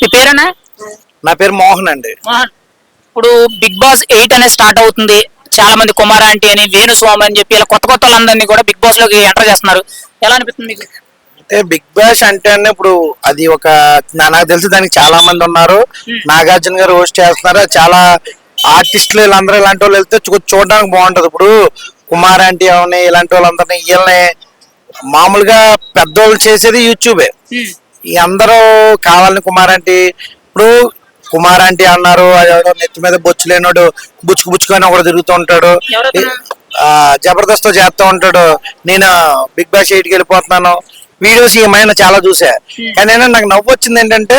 మీ పేరేనా? నా పేరు మోహన్ అండి. మోహన్. ఇప్పుడు బిగ్ బాస్ ఎయిట్ అనేది స్టార్ట్ అవుతుంది. చాలా మంది కుమార్ ఆంటీ అని వేణుస్వామి అని చెప్పి ఇలా కొత్త కొత్త వాళ్ళందరినీ కూడా బిగ్ బాస్లోకి ఎంటర్ చేస్తున్నారు. ఎలా అనిపిస్తుంది మీకు? అంటే బిగ్ బాస్ అంటే ఇప్పుడు అది ఒక నాకు తెలిసి దానికి చాలా మంది ఉన్నారు. నాగార్జున గారు హోస్ట్ చేస్తున్నారు. చాలా ఆర్టిస్టులు వీళ్ళందరూ ఇలాంటి వాళ్ళు వెళ్తే చూడడానికి బాగుంటది. ఇప్పుడు కుమార్ ఆంటీ అవని ఇలాంటి వాళ్ళందరినీ వీళ్ళని మామూలుగా పెద్దోళ్ళు చేసేది యూట్యూబే ఈ అందరూ కావాలని కుమార్ ఆంటీ ఇప్పుడు కుమార్ ఆంటీ అన్నారు అదేదో నెత్తి మీద బొచ్చు లేనోడు బుచ్చుకు బుచ్చుకొని ఒకడు తిరుగుతూ ఉంటాడు. జబర్దస్త్ చేస్తూ ఉంటాడు. నేను బిగ్ బాస్ ఎయిట్కి వెళ్ళిపోతున్నాను. వీడియోస్ ఈ మైన చాలా చూసా. కానీ ఏంటంటే నాకు నవ్వు వచ్చింది ఏంటంటే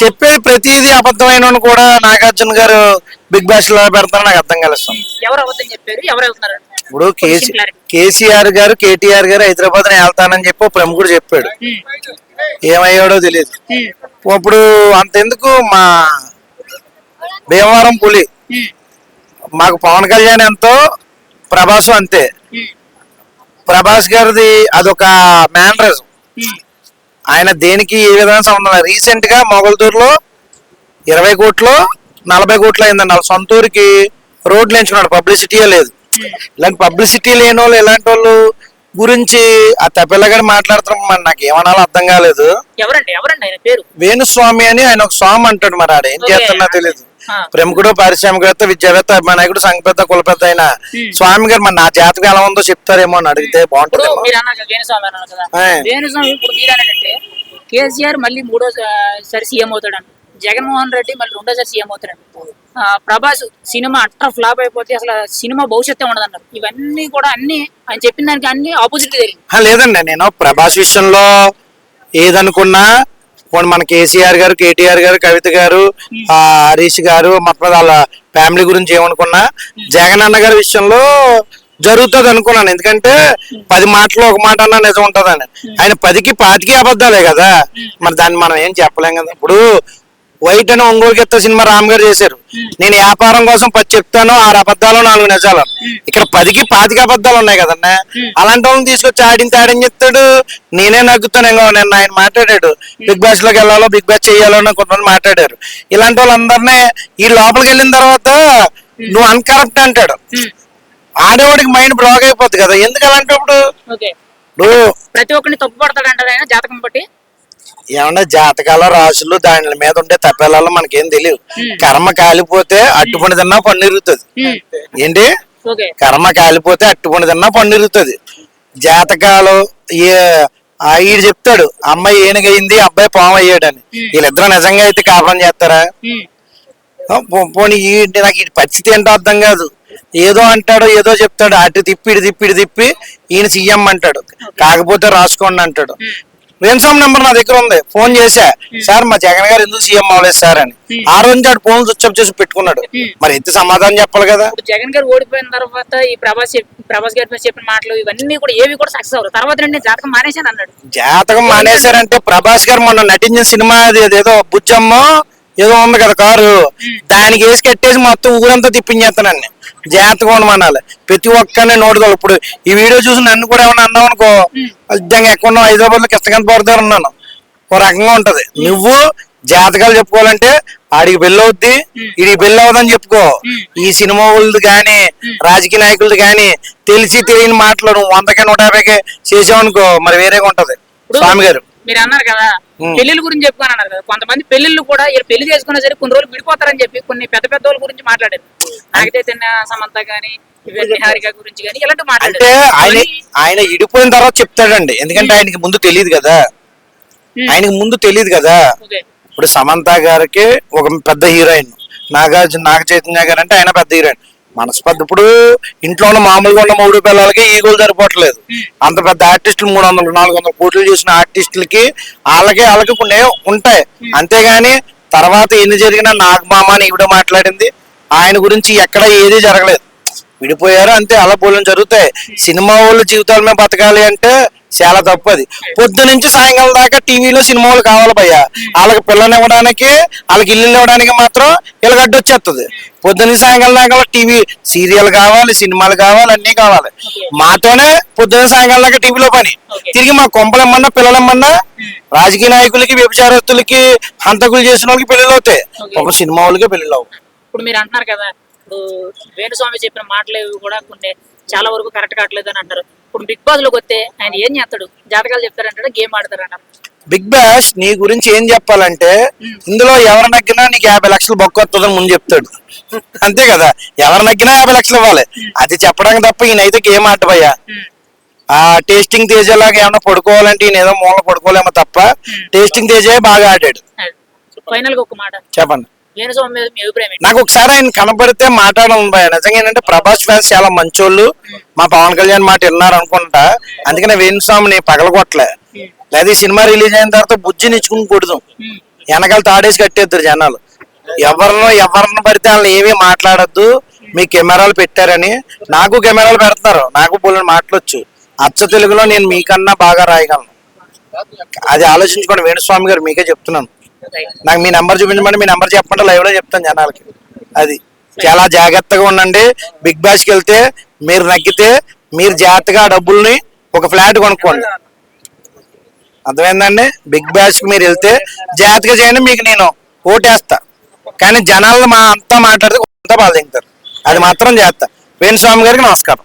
చెప్పేది ప్రతిదీ అబద్ధమైన కూడా నాగార్జున గారు బిగ్ బాస్లో పెడతారు నాకు అర్థం కలుస్తాం ఎవరు అబద్ధం చెప్పారు? ఎవరు ఇప్పుడు. కేసీఆర్ గారు కేటీఆర్ గారు హైదరాబాద్ వెళ్తానని చెప్పి ప్రముఖుడు చెప్పాడు. ఏమయ్యాడో తెలియదు ఇప్పుడు అంతెందుకు మా భీమవరం పులి. మాకు పవన్ కళ్యాణ్ ఎంతో ప్రభాస్ అంతే. ప్రభాస్ గారిది అదొక మ్యానరిజం. ఆయన దేనికి ఏ విధంగా సంబంధం రీసెంట్గా మొగల్తూరులో ఇరవై కోట్లు నలభై కోట్లు అయిందండి వాళ్ళ సొంత ఊరికి రోడ్లు ఎంచుకున్నాడు. పబ్లిసిటీయే లేదు. ఇలాంటి పబ్లిసిటీ లేని వాళ్ళు ఇలాంటి వాళ్ళు గురించి ఆ తప్పిల్లగాడు మాట్లాడుతున్నాం మరి నాకు ఏమనాలో అర్థం కాలేదు. ఎవరండి? ఎవరండి ఆయన పేరు? వేణుస్వామి అని ఆయన ఒక స్వామి అంటాడు మరి ఆడ. ఏం. చేస్తున్నా తెలియదు. ప్రముఖుడు పారిశ్రామికవేత్త విద్యావేత్త అభిమానాయకుడు సంఘ పెద్ద కుల పెద్ద అయిన స్వామి గారు మరి నా జాతకం ఎలా ఉందో చెప్తారేమో అని అడిగితే కదా, వేణుస్వామి ఇప్పుడు కేసీఆర్ మళ్ళీ మూడో సరి సీఎం అవుతాడు జగన్మోహన్ రెడ్డి మళ్ళీ రెండోసారి సీఎం అవుతారండి. ప్రభాస్ సినిమా అట్ట ఫ్లాప్ అయిపోతే అసలు సినిమా భవిష్యత్తు ఉండదన్నారు. ఇవన్నీ కూడా అన్ని ఆయన చెప్పిన దానికి అన్ని ఆపోజిట్ జరిగింది. లేదండి నేను ప్రభాస్ విషయంలో ఏదనుకున్నా పోనీ మన కేసీఆర్ గారు కేటీఆర్ గారు కవిత గారు ఆ హరీష్ గారు మొత్తం వాళ్ళ ఫ్యామిలీ గురించి ఏమనుకున్నా జగన్ అన్న గారి విషయంలో జరుగుతుంది అనుకున్నాను. ఎందుకంటే పది మాటలు ఒక మాట అన్నా నిజం ఉంటదని. ఆయన పదికి పాతికి అబద్ధాలే కదా. మరి దాన్ని మనం ఏం చెప్పలేం కదా. ఇప్పుడు వైట్ అని ఒంగోలు గెత్త సినిమా రామ్ గారు చేశారు. నేను వ్యాపారం కోసం పది చెప్తాను ఆరు అబద్ధాలు నాలుగు నిజాలు. ఇక్కడ పదికి పాతిక అబద్ధాలు ఉన్నాయి కదన్నా. అలాంటి వాళ్ళని తీసుకొచ్చి ఆడిన ఆడని చెప్తాడు. నేనే నగ్గుతాను నిన్న ఆయన మాట్లాడాడు. బిగ్ బాస్లోకి వెళ్ళాలో బిగ్ బాస్ చేయాలో అని కొంతమంది మాట్లాడారు. ఇలాంటి వాళ్ళందరినీ ఈ లోపలికి వెళ్ళిన తర్వాత నువ్వు అన్కరప్ట్ అంటాడు. ఆడేవాడికి మైండ్ బ్లాక్ అయిపోద్ది కదా. ఎందుకు అలాంటప్పుడు? ప్రతి ఒక్కరిని తప్పు పడతాడు ఆయన జాతకం బట్టి. ఏమన్నా జాతకాల రాసులు దాని మీద ఉండే తప్పేలాలో మనకేం తెలియదు కర్మ కాలిపోతే అట్టుపండి తిన్నా పన్ను ఇరుగుతుంది ఏంటి? కర్మ కాలిపోతే అట్టుపండి తిన్నా పన్ను ఇరుగుతుంది జాతకాలు ఏ ఈడు చెప్తాడు అమ్మాయి ఏనుగైంది అబ్బాయి పాము అయ్యాడని. వీళ్ళిద్దరు నిజంగా అయితే కాపురం చేస్తారా? పోనీ ఈ నాకు ఈ పరిస్థితి ఏంటో అర్థం కాదు. ఏదో అంటాడు ఏదో చెప్తాడు అటు తిప్పి ఇటు తిప్పి ఇటు తిప్పి ఈయన సీఎం అంటాడు. కాకపోతే రాసుకోండి అంటాడు. వేణుస్వామి నెంబర్ నా దగ్గర ఉంది. ఫోన్ చేశా. సార్ మా జగన్ గారు ఎందుకు సీఎం అవ్వలేదు సార్ అని. ఆ రోజు నుంచి ఆడు ఫోన్ స్విచ్ ఆఫ్ చేసి పెట్టుకున్నాడు. మరి ఎంత సమాధానం చెప్పాలి కదా. ఇప్పుడు జగన్ గారు ఓడిపోయిన తర్వాత ఈ ప్రభాస్ ప్రభాస్ గారి చెప్పిన మాటలు ఇవన్నీ కూడా ఏవి కూడా సక్సెస్ అవ్వరు తర్వాత నేను జాతకం మానేశాను అన్నాడు. జాతకం మానేశారంటే ప్రభాస్ గారు మొన్న నటించిన సినిమా అది ఏదో బుజ్జమ్మ ఏదో ఉంది కదా కారు. దానికి వేసి కట్టేసి మొత్తం ఊరంతా తిప్పించేస్తానండి జాతకం అనమానాలి ప్రతి ఒక్కరిని నోడుతాడు ఇప్పుడు ఈ వీడియో చూసి నన్ను కూడా ఏమన్నా అన్నావు అనుకో నిజంగా ఎక్కడ హైదరాబాద్లో కిష్టకంత పడతారు ఉన్నాను ఒక రకంగా ఉంటది. నువ్వు జాతకాలు చెప్పుకోవాలంటే ఆడికి పెళ్ళి అవుద్ది. ఇది పెళ్ళి అవుదని చెప్పుకో. ఈ సినిమా వాళ్ళది కానీ రాజకీయ నాయకులది కానీ తెలిసి తెలియని మాటలు నువ్వు వందకే నూట యాభైకే చేసావనుకో మరి వేరేగా ఉంటది. స్వామి గారు. మీరు అన్నారు కదా పెళ్ళిళ్ళ గురించి చెప్పుకొని అన్నారు కదా. కొంతమంది పెళ్ళిళ్ళు కూడా వీళ్ళు పెళ్ళి చేసుకున్నా సరే కొన్ని రోజులు విడిపోతారని చెప్పి కొన్ని పెద్ద పెద్ద వాళ్ళ గురించి మాట్లాడారు. నాగచైతన్య సమంత గాని నిహారిక గురించి గాని ఇలాంటి అంటే మాట్లాడారు ఆయన ఆయన ఇడిపోయిన తర్వాత చెప్తాడండి. ఎందుకంటే ఆయనకి ముందు తెలియదు కదా. ఆయనకి ముందు తెలియదు కదా. ఇప్పుడు సమంత గారికి ఒక పెద్ద హీరోయిన్. నాగార్జున నాగ చైతన్య గారు అంటే ఆయన పెద్ద హీరోయిన్. మనస్పర్ధ. ఇప్పుడు ఇంట్లో ఉన్న మామూలుగా ఉన్న మూడు పిల్లలకి ఈగోలు సరిపోవట్లేదు. అంత పెద్ద ఆర్టిస్టులు మూడు వందలు నాలుగు వందల కోట్లు చూసిన ఆర్టిస్టులకి వాళ్ళకి వాళ్ళకి కొన్ని ఉంటాయి. అంతేగాని తర్వాత ఎన్ని జరిగినా నాగమామ అని ఈవిడ మాట్లాడింది. ఆయన గురించి ఎక్కడ ఏది జరగలేదు. విడిపోయారు అంతే అలా పోలం జరుగుతాయి. సినిమా వాళ్ళ జీవితాల మీద బతకాలి అంటే చాలా తప్పు అది. పొద్దు నుంచి సాయంకాలం దాకా టీవీలో సినిమాలు కావాలి భయ్య. వాళ్ళకి పిల్లలు ఇవ్వడానికి వాళ్ళకి ఇల్లు ఇవ్వడానికి మాత్రం వీళ్ళకి అడ్డొచ్చేస్తుంది పొద్దున్న సాయంకాలం దాకా టీవీ సీరియల్ కావాలి సినిమాలు కావాలి అన్ని కావాలి. మాతోనే పొద్దున్న సాయంకాలం దాకా టీవీలో పని. తిరిగి మా కొంపలు ఇమ్మన్నా పిల్లలు ఇమ్మన్నా రాజకీయ నాయకులకి వ్యభిచారస్తులకి హంతకులు చేసిన వాళ్ళకి పెళ్ళిళ్ళు అవుతాయి. ఒక సినిమా వాళ్ళకి పెళ్ళిళ్ళు అవు ఇప్పుడు మీరు అంటున్నారు కదా ఇప్పుడు వేణుస్వామి చెప్పిన మాటలు కూడా కొన్ని చాలా వరకు కరెక్ట్ కావట్లేదు అని అంటారు. ఇప్పుడు బిగ్ బాస్లోకి వస్తే ఆయన ఏం చేస్తాడు? జాతకాలు చెప్తారంటాడు? గేమ్ ఆడతారంట బిగ్ బాస్ నీ గురించి ఏం చెప్పాలంటే ఇందులో ఎవరు నగ్గినా నీకు యాభై లక్షలు బొక్క వస్తుందని ముందు చెప్తాడు. అంతే కదా? ఎవరు నగ్గినా యాభై లక్షలు ఇవ్వాలి. అది చెప్పడానికి తప్ప ఈయనైతే గేమ్ ఆటపోయా ఆ టేస్టింగ్ తేజలాగా ఏమన్నా పడుకోవాలంటే ఈయన ఏదో మూల పడుకోలేమో తప్ప టేస్టింగ్ తేజే బాగా ఆడాడు. ఫైనల్ ఒక మాట. చెప్పండి. నాకు ఒకసారి ఆయన కనబడితే మాట్లాడడం నిజంగా ఏంటంటే ప్రభాస్ ఫ్యాన్స్ చాలా మంచోళ్ళు. మా పవన్ కళ్యాణ్ మాట విన్నారు అనుకుంటా అందుకనే వేణుస్వామిని పగలగొట్టలే. లేదా సినిమా రిలీజ్ అయిన తర్వాత బుజ్జి నిచ్చుకుని కొడుదాం. వెనకాల తాడేసి కట్టేద్దరు జనాలు. ఎవరినో ఎవరిని పడితే వాళ్ళని ఏమీ మాట్లాడద్దు. మీ కెమెరాలు పెట్టారని. నాకు కెమెరాలు పెడతారు. నాకు బోలని మాటలొచ్చు. అచ్చ తెలుగులో నేను మీకన్నా బాగా రాయగలను. అది ఆలోచించుకోండి. వేణుస్వామి గారు మీకే చెప్తున్నాను. నాకు మీ నెంబర్ చూపించమని మీ నెంబర్ చెప్పండి. లైవ్లో చెప్తాను జనాలకి. అది. చాలా జాగ్రత్తగా ఉండండి. బిగ్ బాస్కి వెళ్తే మీరు నగ్గితే మీరు జాగ్రత్తగా ఆ డబ్బుల్ని ఒక ఫ్లాట్ కొనుక్కోండి. అర్థమైందండి? బిగ్ బాస్కి మీరు వెళ్తే జాగ్రత్తగా చేయండి మీకు నేను ఓటేస్తా. కానీ జనాలు మా అంతా మాట్లాడితే కొంత బాధ తింటారు. అది మాత్రం చేస్తా. వేణుస్వామి గారికి నమస్కారం.